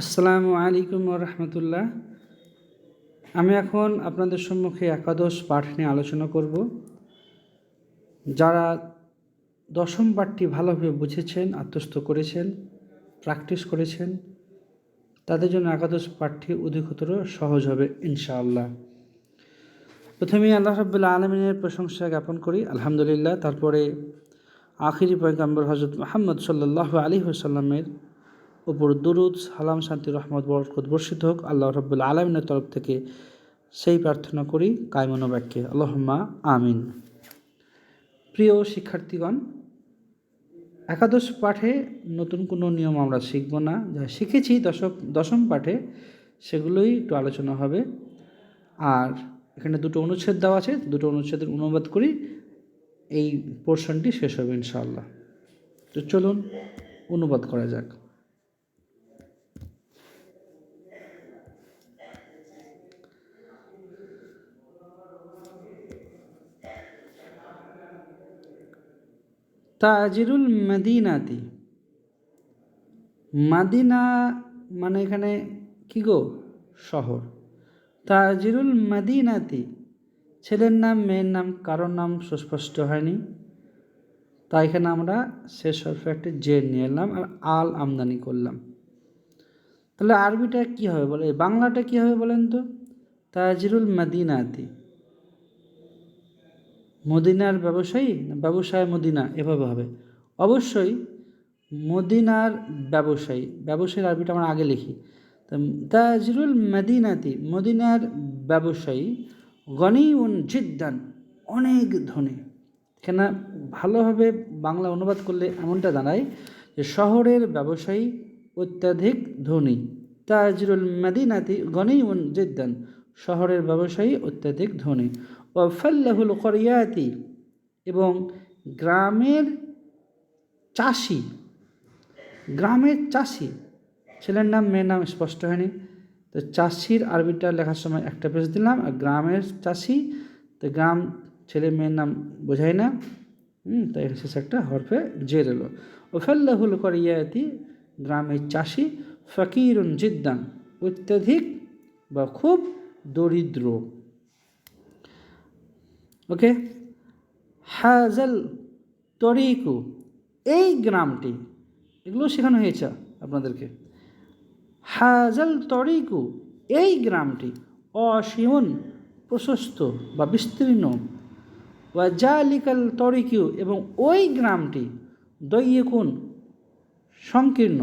আসসালামু আলাইকুম রহমতুল্লাহ আমি এখন আপনাদের সম্মুখে একাদশ পাঠ নিয়ে আলোচনা করব। যারা দশম পাঠটি ভালোভাবে বুঝেছেন, আত্মস্থ করেছেন, প্র্যাকটিস করেছেন, তাদের জন্য একাদশ পাঠটি অধিকতর সহজ হবে ইনশাআল্লাহ। প্রথমেই আল্লাহ রাবুল্লাহ আলমিনের প্রশংসা জ্ঞাপন করি। আলহামদুলিল্লাহ, তারপরে আখিরি পয়গাম্বর হজরত মোহাম্মদ সাল্লাহ আলী সাল্লামের উপর দুরুদ, সালাম, শান্তি, রহমত, বরকত বর্ষিত হোক। আল্লাহ রব্বুল আলমিনের তরফ থেকে সেই প্রার্থনা করি কায়মন বাক্যে আল্লাহম্মা আমিন। প্রিয় শিক্ষার্থীগণ, একাদশ পাঠে নতুন কোনো নিয়ম আমরা শিখব না। যা শিখেছি দশক, দশম পাঠে সেগুলোই একটু আলোচনা হবে। আর এখানে দুটো অনুচ্ছেদ দেওয়া আছে, দুটো অনুচ্ছেদের অনুবাদ করি, এই পোর্শনটি শেষ হবে ইনশাআল্লাহ। তো চলুন, অনুবাদ করা যাক। তাজিরুল মদিনাতি। মাদিনা মানে এখানে কি গো? শহর। তাজিরুল মদিনাতি। ছেলের নাম, মেয়ের নাম, কারোর নাম সুস্পষ্ট হয়নি। তাই এখানে আমরা শেষ হরফে একটা জের নিয়ে এলাম আর আল আমদানি করলাম। তাহলে আরবিটা কী হবে বলে? বাংলাটা কী হবে বলেন তো? তাজিরুল মদিনাতি। মদিনার ব্যবসায়ী, ব্যবসায় মদিনা, এভাবে হবে। অবশ্যই মদিনার ব্যবসায়ী, ব্যবসায়ীর আরবিটা আমরা আগে লিখি। তাজরুল মদিনাতি, মদিনার ব্যবসায়ী গনি উন জিদ্দান, অনেক ধনী। এখানে ভালোভাবে বাংলা অনুবাদ করলে এমনটা দাঁড়ায় যে শহরের ব্যবসায়ী অত্যাধিক ধনী। তাজরুল মদিনাতি গনি উন জিদ্দান, শহরের ব্যবসায়ী অত্যাধিক ধনী। ওয়াফাল্লাহুল করিয়াতি, এবং গ্রামের চাষি গ্রামের চাষি, ছেলের নাম, মেয়ের নাম স্পষ্ট হয়নি। তো চাষির আরবিটা লেখার সময় একটা পেজ দিলাম, আর গ্রামের চাষি, তো গ্রাম ছেলে, মেয়ের নাম বোঝায় না। হুম, তাই শেষে একটা হরফে জের এলো ওফাল্লাহুল করিয়াতি, গ্রামের চাষি, ফকিরুন জিদ্দান, অত্যাধিক বা খুব দরিদ্র। ওকে? হাজাল তরিকু, এই গ্রামটি, এগুলো শেখানো হয়েছে আপনাদেরকে। হাজাল তরিকু, এই গ্রামটি অসীমন, প্রশস্ত বা বিস্তীর্ণ। বা জালিকাল তরিকিউ, এবং ওই গ্রামটি দইয়েকুন সংকীর্ণ,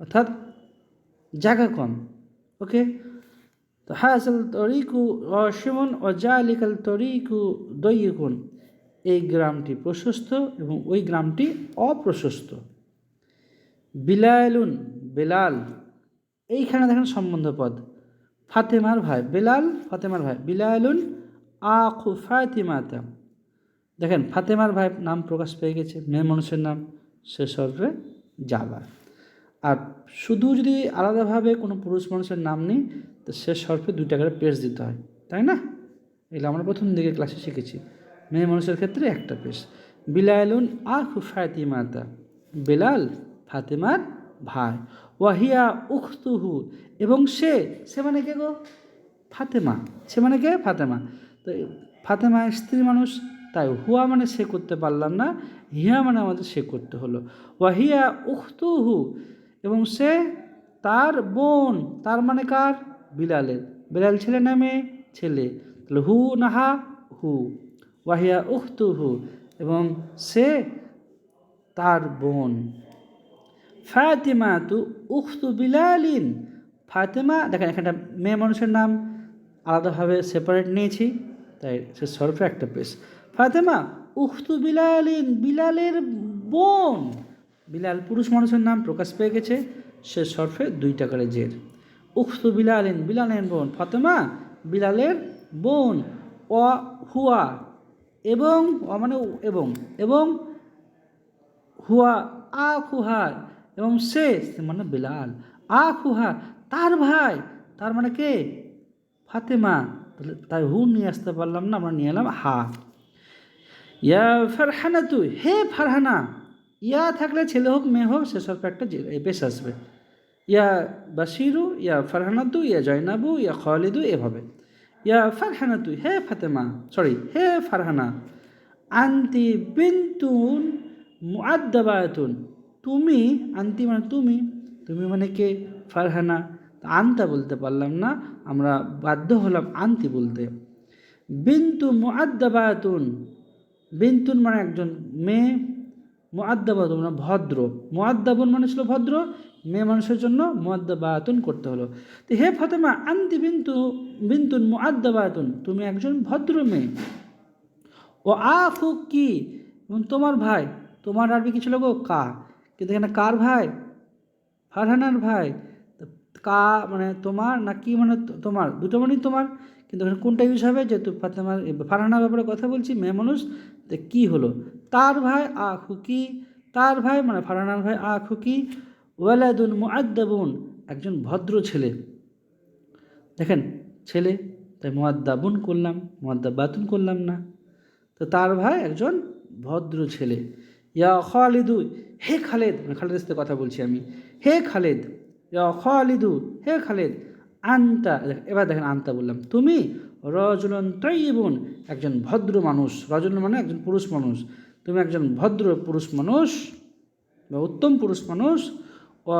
অর্থাৎ জায়গা কম ওকে? তো হাসাল তরিকু অসীমন ও জালিকাল তরিকু দইকুন এই গ্রামটি প্রশস্ত এবং ওই গ্রামটি অপ্রশস্ত। বিলায়লুন, বেলাল, এইখানে দেখেন সম্বন্ধ পদ। ফাতেমার ভাই, বেলাল, ফাতেমার ভাই, বিলায়লুন, আখু ফাতিমাতা। দেখেন, ফাতেমার ভাই নাম প্রকাশ পেয়ে গেছে, মেয়ে মানুষের নাম, সে সর্বে যাবার। আর শুধু যদি আলাদাভাবে কোনো পুরুষ মানুষের নাম নেই, তো সে সর্পে দুই টাকার পেজ দিতে হয়, তাই না? এগুলো আমরা প্রথম দিকে ক্লাসে শিখেছি। মেয়ে মানুষের ক্ষেত্রে একটা পেশ বিলায়লুন আখু ফাতিমাতা, বেলাল ফাতেমার ভাই, ওয়াহিয়া উখতুহু, এবং সে সে মানে কে গো? ফাতেমা। সে মানে কে? ফাতেমা। তো ফাতেমা স্ত্রী মানুষ, তাই হুয়া মানে সে করতে পারলাম না, হিয়া মানে আমাদের সে করতে হলো। ওয়াহিয়া উখতুহু এবং সে তার বোন, তার মানে কার? বিলালের। বিলাল ছেলে নামে ছেলে। তাহলে হু নাহা হু, ওয়াহিয়া উখতু হু, এবং সে তার বোন। ফাতেমা তু উখতু বিলালিন। ফাতেমা, দেখেন এখানটা মেয়ে মানুষের নাম আলাদাভাবে সেপারেট নিয়েছি, তাই সে সরফে একটা পেশ ফাতেমা উখতু বিলালিন, বিলালের বোন। বিলাল পুরুষ মানুষের নাম প্রকাশ পেয়ে গেছে। সে সরফে দুই টাকার জের। উখতু বিলালিন, বিলালের বোন ফাতেমা, বিলালের বোন অ হুয়া এবং অ মানে এবং এবং হুয়া আ খুহা এবং সে মানে বিলাল। আ খুহা, তার ভাই, তার মানে কে? ফাতেমা। তাহলে তাই হু নিয়ে আসতে পারলাম না, আমরা নিয়ে এলাম হা। ইয়া ফারহানা তুই, হে ফারহানা ইয়া থাকলে ছেলে হোক, মেয়ে হোক সেসব একটা পেশ আসবে। ইয়া বাসিরু ইয়া ফারহানাতু, ইয়া জয়নাবু, ইয়া খালিদু, এভাবে। ইয়া ফারহানাতু, হে ফাতেমা সরি হে ফারহানা, আন্তি বিন্তুন মুআদ্দাবাতুন। তুমি, আন্তি মানে তুমি তুমি মানে কে? ফারহানা। আনতা বলতে পারলাম না, আমরা বাধ্য হলাম আন্তি বলতে। বিন্তু মুআদ্দাবাতুন, বিন্তুন মানে একজন মেয়ে মুআদ্দাবাতুন মানে ভদ্র। মুআদ্দাবুন মানে ছিল ভদ্র, মেয়ে মানুষের জন্য মুআদ্দাবাতুন করতে হলো। তো হে ফতেমা, আন্তি বিন্তু, বিন্তুন মুআদ্দাবাতুন, তুমি একজন ভদ্র মেয়ে। ও আখু কি? এবং তোমার ভাই। তোমার আরবি কি ছিল গো? কা। কিন্তু এখানে কার ভাই? ফারহানার ভাই। কা মানে তোমার না কি মানে তোমার? দুটো মানেই তোমার। কিন্তু এখানে কোনটা ইউজ হবে? যেহেতু ফাতেমার, ফারহানার ব্যাপারে কথা বলছি, মেয়ে মানুষ কী হলো? তার ভাই আখু কি? তার ভাই মানে ফারহানার ভাই আখু কি? ওয়ালাদুন মুআদ্দাবুন, একজন ভদ্র ছেলে। দেখেন, ছেলে, তাই মোয়াদ্দাবুন করলাম মোয়াদ্দাবাতুন করলাম না। তো তার ভাই একজন ভদ্র ছেলে। ইয়া খালিদু, হে খালেদ খালেদের সাথে কথা বলছি আমি। হে খালেদ, ইয়া খালিদু, হে খালেদ, আন্তা, এবার দেখেন আন্তা বললাম। তুমি রজুলন তৈবুন একজন ভদ্র মানুষ। রজুলন মানে একজন পুরুষ মানুষ। তুমি একজন ভদ্র পুরুষ মানুষ বা উত্তম পুরুষ মানুষ, ও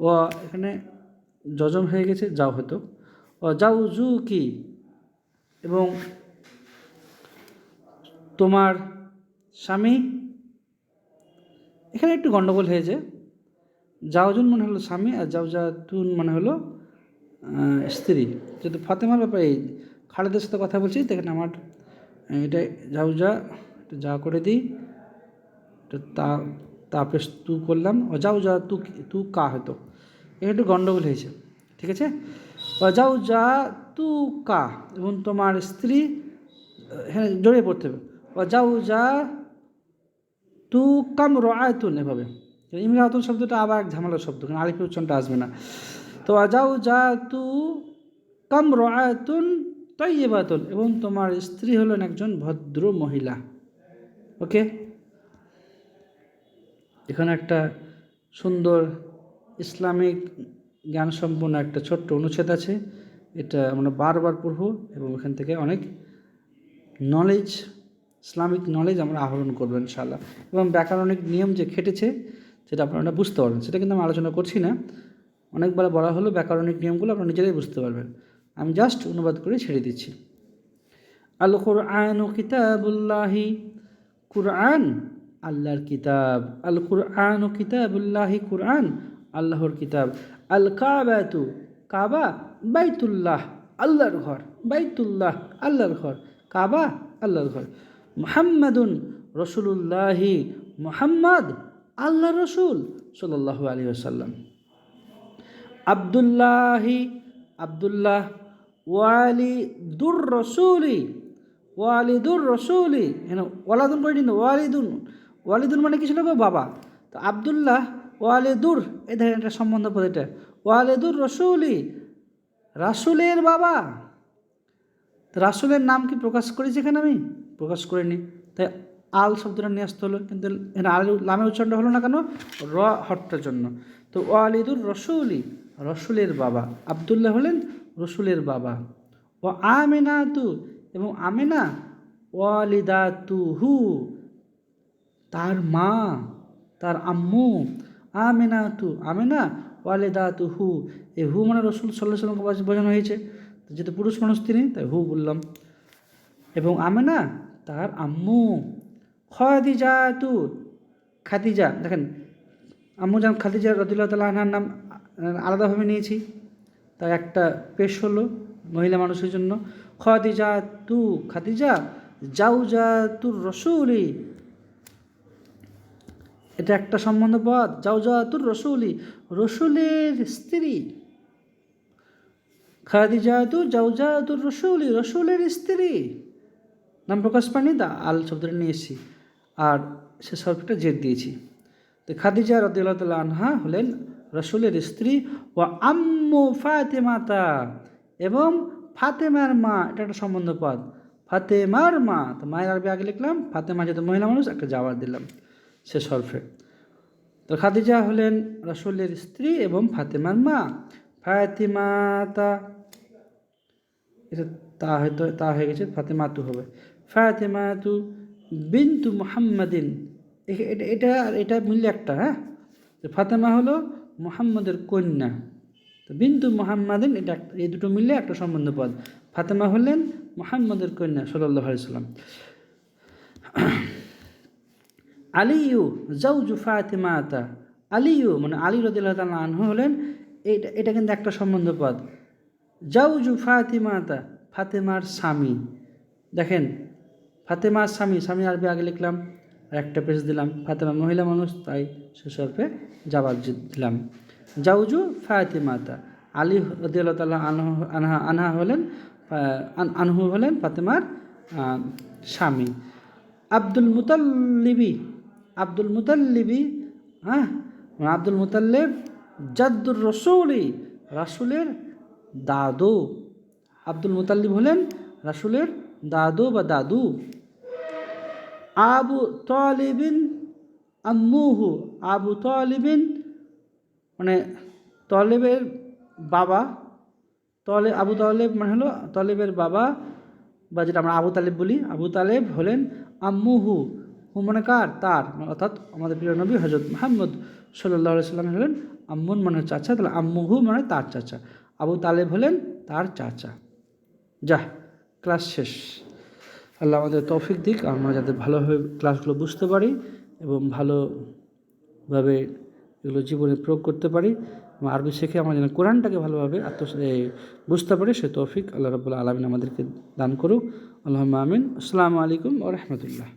ও এখানে যজম হয়ে গেছে, যাও হয়তো। ও, যাও, জু কি? এবং তোমার স্বামী? এখানে একটু গণ্ডগোল হয়েছে। জাওজুন মানে হলো স্বামী আর জাউজাতুন মানে হলো স্ত্রী। যেহেতু ফাতেমার ব্যাপারে খালেদের সাথে কথা বলছি দেখেন আমার এটা জাউজা এটা যা করে দিই। এটা তা তাপেস তু করলাম। ও, যাও, যা, তু তু কা হতো এটা একটু গণ্ডগোল হয়েছে, ঠিক আছে? ও, যাও, যা, তু কা, এবং তোমার স্ত্রী হ্যাঁ জড়িয়ে পড়তে হবে। ও, যাও, যা, তু কাম রায়তুন এভাবে। ইমরাতুন শব্দটা আবার এক ঝামেলার শব্দ, কারণ আলিফের উচ্চারণটা আসবে না। তো যাও, যা, তু কাম রায়তুন তৈবাতুন এবং তোমার স্ত্রী হলেন একজন ভদ্র মহিলা। ওকে? এখানে একটা সুন্দর ইসলামিক জ্ঞানসম্পন্ন একটা ছোট্ট অনুচ্ছেদ আছে। এটা আমরা বারবার পড়ব, এবং এখান থেকে অনেক নলেজ ইসলামিক নলেজ আমরা আহরণ করব ইনশাআল্লাহ। এবং ব্যাকরণিক নিয়ম যে খেটেছে, সেটা আপনারা বুঝতে পারবেন। সেটা কিন্তু আমি আলোচনা করছি না। অনেকবার বলা হলো ব্যাকরণিক নিয়মগুলো আপনারা নিজেরাই বুঝতে পারবেন। আমি জাস্ট অনুবাদ করে ছেড়ে দিচ্ছি। আল কোরআন ও কিতাবুল্লাহি, কুরআন আল্লাহর কিতাব। আল কুরআন ও কিতাবুল্লাহি, কুরআন আল্লাহর কিতাব। আল কাবাতু কাবা বাইতুল্লাহ, আল্লাহর ঘর। বাইতুল্লাহ, আল্লাহর ঘর। কাবা, আল্লাহর ঘর। মুহাম্মাদুন রসুলুল্লাহি, মোহাম্মদ আল্লাহ রসুল সাল্লাল্লাহু আলাইহি ওয়াসাল্লাম। আবদুল্লাহি, আবদুল্লাহ ওয়ালিদুর রসুলি ওয়ালিদুর রসুলি হ্যাঁ ওয়ালাদুন করে নিন, ওয়ালিদুন। ওয়ালিদুন মানে কি ছিল বাবা। তো আবদুল্লাহ ওয়ালিদুর এই দেখেন একটা সম্বন্ধ পদ এটা। ওয়ালিদুর রসুলি, রাসুলের বাবা। রাসুলের নাম কি প্রকাশ করেছি এখানে আমি? প্রকাশ করিনি। তাই আল শব্দটা নিয়ে আসতে হলো, কিন্তু আল লামের উচ্চারণটা হলো না কেন? র হট্টার জন্য। তো ওয়ালিদুর রসুলি, রসুলের বাবা। আবদুল্লাহ হলেন রসুলের বাবা। ও আমেনা তু এবং আমেনা ওয়ালিদাতুহু, তার মা, তার আম্মু। আমেনাতু, আমেনা ওয়ালিদাতুহু এই হু মানে রসুল সাল্লাহ সাল্লামকে বোঝানো হয়েছে। যেহেতু পুরুষ মানুষ তিনি, তাই হু বললাম। এবং আমেনা, তার আম্মু। খাদিজা তু খাদিজা, দেখেন, আম্মু যেমন খাদিজা রদুল্লাহ তাল্লাহ নাম, আলাদাভাবে নিয়েছি। তাই একটা পেশ হলো মহিলা মানুষের জন্য। খাদিজা তু, খাদিজা, জাউজা তুর রসুলি। এটা একটা সম্বন্ধ পদ জাউজা তুর রসুলি, রসুলের স্ত্রী। খাদিজা তু, জাউজা তুর রসুলি, রসুলের স্ত্রী। নাম প্রকাশ পাইনি দা আল শব্দটা নিয়ে এসেছি। আর সে সবটা জেদ দিয়েছি। তো খাদিজা রদিল্লাহ আনহা হলেন রসুলের স্ত্রী ও আম্মু ফাতেমাতা এবং ফাতেমার মা, এটা একটা সম্বন্ধ পদ ফাতেমার মা, তো মায়ের আরবি আগে লিখলাম, ফাতেমা যেহেতু মহিলা মানুষ, একটা যাওয়ার দিলাম, সে সরফে। তো খাদিজা হলেন রসুলের স্ত্রী এবং ফাতেমার মা। ফাতিমাতা, এটা তা হয়তো, তা হয়ে গেছে, ফাতেমাতু হবে। ফাতেমাতু বিন্তু মুহাম্মাদিন। এটা এটা এটা একটা হ্যাঁ? ফাতেমা হলো মুহাম্মদের কন্যা। তো বিন্তু মুহাম্মাদিন এটা এই দুটো মিললে একটা সম্বন্ধ পদ। ফাতেমা হলেন মোহাম্মদের কন্যা সাল্লাহ সাল্লাম আলিউ জাউজু ফাতেমাতা। আলিউ মানে আলী রদিল্লাহ আনহু হলেন এটা এটা কিন্তু একটা সম্বন্ধ পদ। জাউজু ফাতিমাতা, ফাতেমার স্বামী। দেখেন, ফাতেমার স্বামী স্বামী আরবি আগে লিখলাম। একটা পেজ দিলাম, ফাতেমা মহিলা মানুষ, তাই শেষর্পে জবাব জি- দিলাম। জাউজু ফাতিমাতা, আলী রদিয়াল্লাহ তাল্লাহ আনহু, আনহা আনহা হলেন আনহু হলেন ফাতেমার স্বামী। আব্দুল মুতাল্লিবি আব্দুল মুতাল্লিবি হ্যাঁ আব্দুল মুতাল্লিব জাদ্দুর রসৌলি, রাসুলের দাদু। আব্দুল মুতাল্লিব হলেন রাসুলের দাদু বা দাদু। আবু তলিবিন আম্মুহু, আবু তলিবিন মানে তলেবের বাবা, তলে, আবু তালেব মানে হলো তলেবের বাবা বা যেটা আমরা আবু তালেব বলি। আবু তালেব হলেন আম্মুহু, হু মানে কার? তার। অর্থাৎ আমাদের প্রিয় নবী হজরত মোহাম্মদ সাল্লাহ সাল্লাম হলেন আম্মুন মানে চাচা, তাহলে আম্মুহু মানে তার চাচা। আবু তালেব হলেন তার চাচা। যা ক্লাস শেষ। আল্লাহ আমাদের তৌফিক দিক, আমরা যাতে ভালোভাবে ক্লাসগুলো বুঝতে পারি এবং ভালোভাবে এগুলো জীবনে প্রয়োগ করতে পারি। এবং আরবি শেখে আমরা যেন কোরআনটাকে ভালোভাবে আত্ম বুঝতে পারি, সে তৌফিক আল্লাহ রবুল্লা আলমিন আমাদেরকে দান করুক। আল্লাহ আমিন। আসসালামু আলাইকুম ও রহমতুল্লাহ।